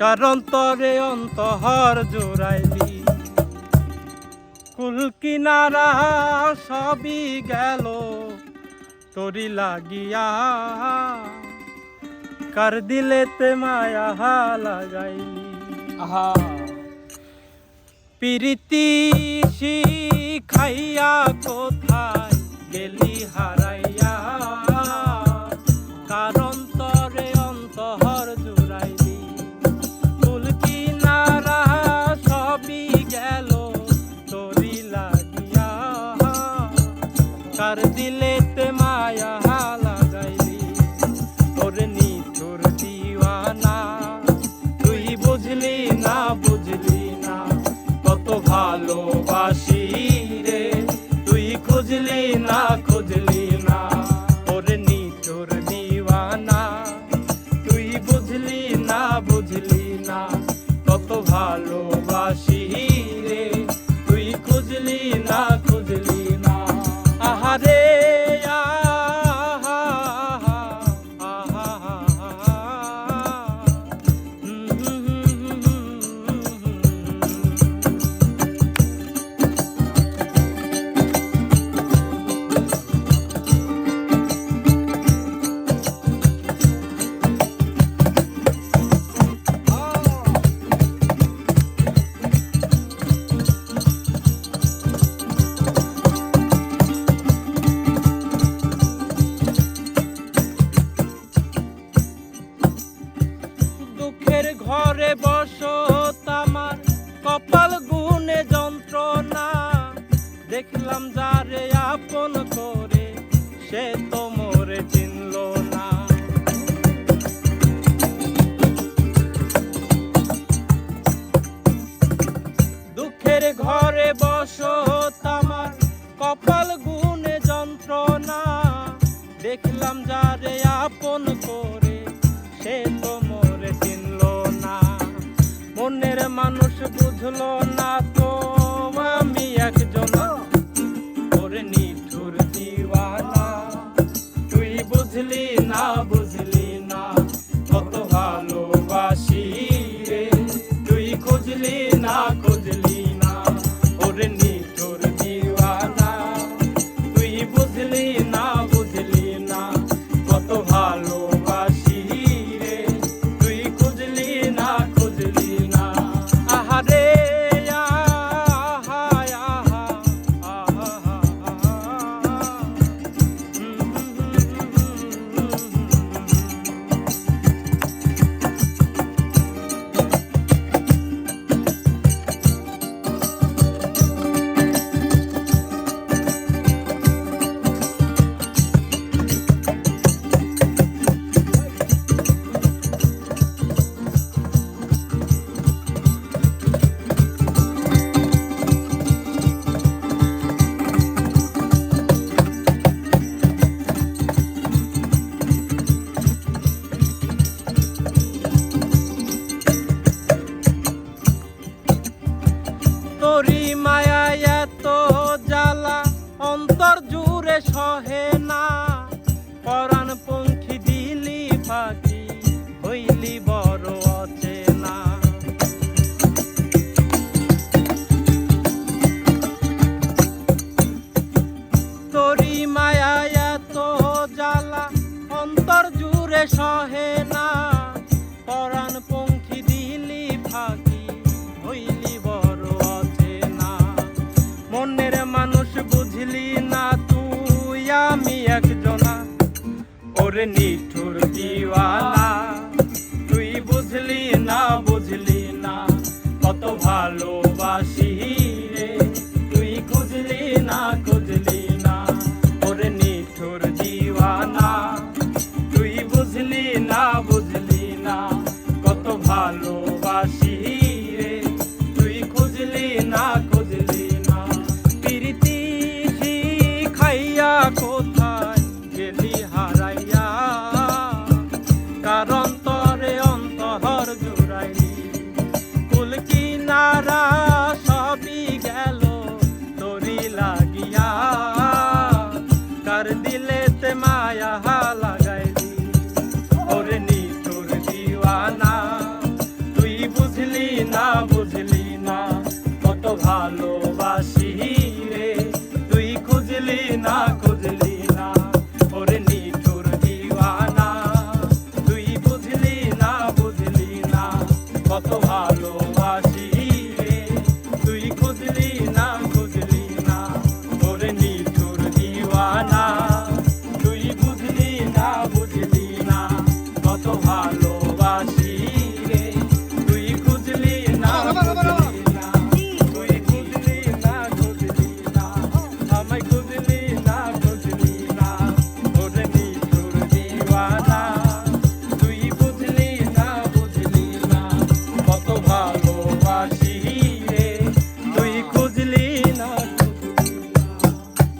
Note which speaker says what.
Speaker 1: কারণ তরে অন্তহর জোড়াইলি। কুল কিনারা সবই গেল তরি লাগিয়া। দিলে তে মায়া লাগাই
Speaker 2: আহা।
Speaker 1: প্রীতি শিখাইয়া কোথ দেখলাম যারে আপন করে, সে তো মোরে চিনল না। দুঃখের ঘরে বস তামার কপাল গুনে যন্ত্রণা। দেখলাম যারে আপন করে, সে তো মোরে চিনল না। মনের মানুষ বুঝলো না তো, আমি একজন। নিঠুর দিওয়ানা। তুই বুঝলি না নিঠুর দিওয়ালা। তুই বুঝলি না বুঝলি না, কত ভালোবাসি রে। তুই খুঁজলি না খুঁজলি না, ওরে নিঠুর